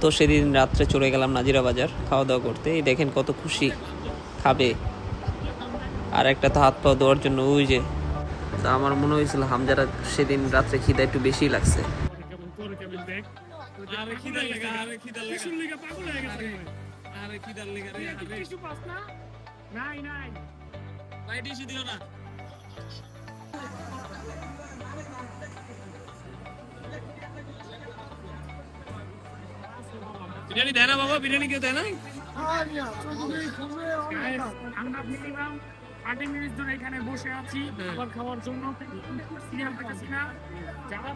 তো সেদিন রাত্রে চলে গেলাম নাজিরা বাজার খাওয়া দাওয়া করতে। এই দেখেন কত খুশি খাবে। আর একটা তো হাত পা দেওয়ার জন্য ওই যে। তা আমার মনে হয়েছিল হামজারা সেদিন রাত্রে খিদা একটু বেশি লাগছে। কেমন বিরিয়ানি দেয় না বাবা বিরিয়ানি কেউ দেয় না আমরা মিনিমাম থার্টি মিনিট ধরে এখানে বসে আছি খাবার খাওয়ার জন্য সিরিয়াল পেতেছি না যারা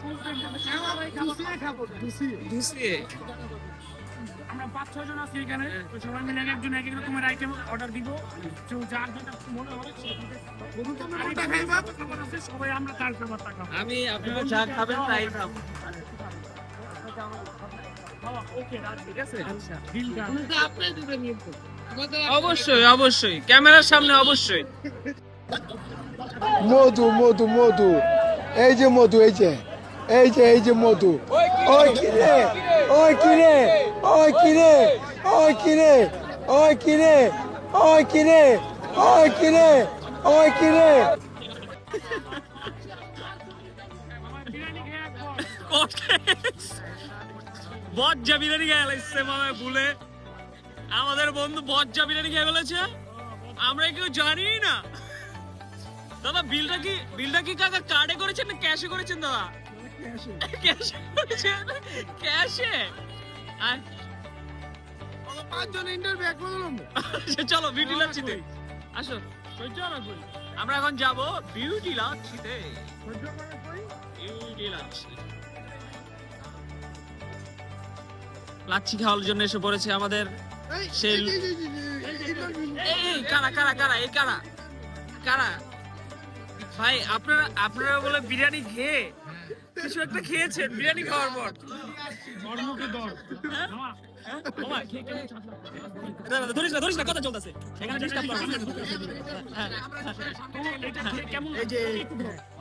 আমরা পাঁচ ছয় জন আছি এখানে তো সবাই মিলে এক একজন এক এক রকমের আইটেম অর্ডার দিব তো যার যেটা মনে হয় সবাই আমরা তার খাবারটা খাব আমি আপনারা যা খাবেন তাই খাব অবশ্যই অবশ্যই। ক্যামেরার সামনে অবশ্যই। মধু মধু মধু। এই যে মধু এই যে। এই যে এই যে মধু। ওই কিরে? ওই কিরে? ওই কিরে? ওই কিরে? ওই কিরে? ওই কিরে? ওই কিরে? ওই কিরে? বিরিয়ানি বজ্জা বিরিয়ানি খেয়ে লাগছে মামা ভুলে আমাদের বন্ধু বজ্জা বিরিয়ানি খেয়ে ফেলেছে আমরা কেউ জানি না। দাদা বিলটা কি বিলটা কি কাকা কার্ডে করেছেন না ক্যাশে করেছেন দাদা? ক্যাশে করেছেন? ক্যাশে আর পাঁচজন ইন্টারভিউ এক আচ্ছা, চলো বিউটি লাচ্ছিতে আসো। আমরা এখন যাব বিউটি লাচ্ছিতে বিউটি লাচ্ছি লাচ্ছি খাওয়ার জন্য এসে পড়েছে আমাদের সেই এই কারা কারা কারা এই কারা কারা ভাই আপনারা আপনারা বলে বিরিয়ানি খেয়ে কিছু একটা খেয়েছেন বিরিয়ানি খাওয়ার পর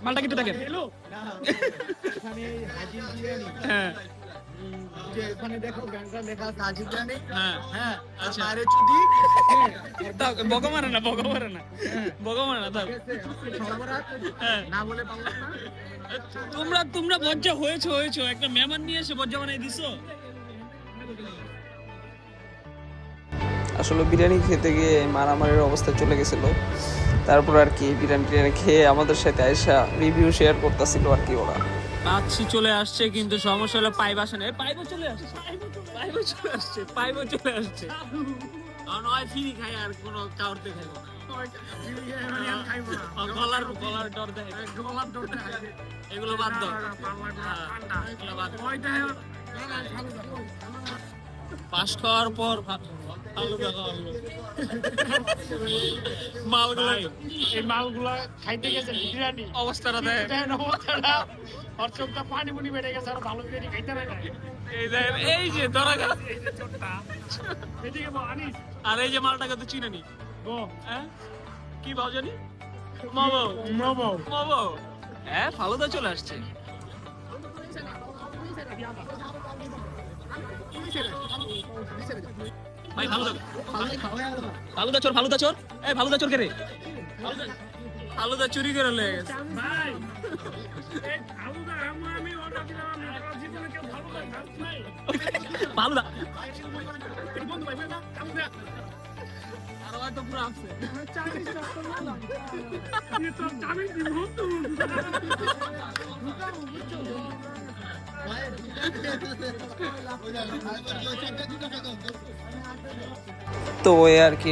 মালটা কিন্তু দেখেন ওখানে দেখো গানটা লেখা আছে জানি হ্যাঁ হ্যাঁ আচ্ছা। বাইরে চুদি তাও মারে না বগো মারে না। বগো মারে না তাও সর্বরাত হ্যাঁ। না বলে পারলাম না। তোমরা তোমরা বজ্জা হয়েছো হয়েছো। একটা মেহমান নিয়ে এসে বজ্জা বানাই দিছো। আসলে বিরিয়ানি খেতে গিয়ে মারামারির অবস্থা চলে গেছিল। তারপর আর কি বিরিয়ানি টিরিয়ানি খেয়ে আমাদের সাথে আয়সা রিভিউ শেয়ার করতেছিল আর কি ওরা। পাচ্ছি চলে আসছে কিন্তু সমস্যা হলো পাইপ আসে না পাইপও চলে আসছে। পাইপও চলে আসছে পাইপও চলে আসছে। নয় ফিরি খাই আর কোনো কাউরতে খাইবো না খাইবো না। আর গলার গলার ডর দেয়। গলার দরটা এগুলো বাদ দাও। এগুলো বাদ দাও। খাওয়ার পর। মালগুলো এই মালগুলা খাইতে গেছে বিরিয়ানি। অবস্থাটা দেয় অবস্থাটা ওর চোখটা পানি মুনি বেড়ে গেছে আর ভালো বিরিয়ানি খাইতে পারে না এই যে ধরা গেল। এই যে চোখটা। এদিকে বল, আনিস। আর এই যে মালটাকে তো চিনে নি। হ্যাঁ? কি ভাও জানি? মামা মোমো মামা হ্যাঁ ফালুদা চলে আসছে। ভাই ফালুদা। ফালুদা চোর ফালুদা চোর। এই ফালুদা চোর কে রে। ফালুদা- ফালুদা চুরি করে লেগে গেছে। ভাই। তো ওই আর কি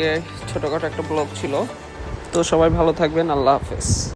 ছোটখাটো একটা ব্লগ ছিল। তো সবাই ভালো থাকবেন আল্লাহ হাফেজ।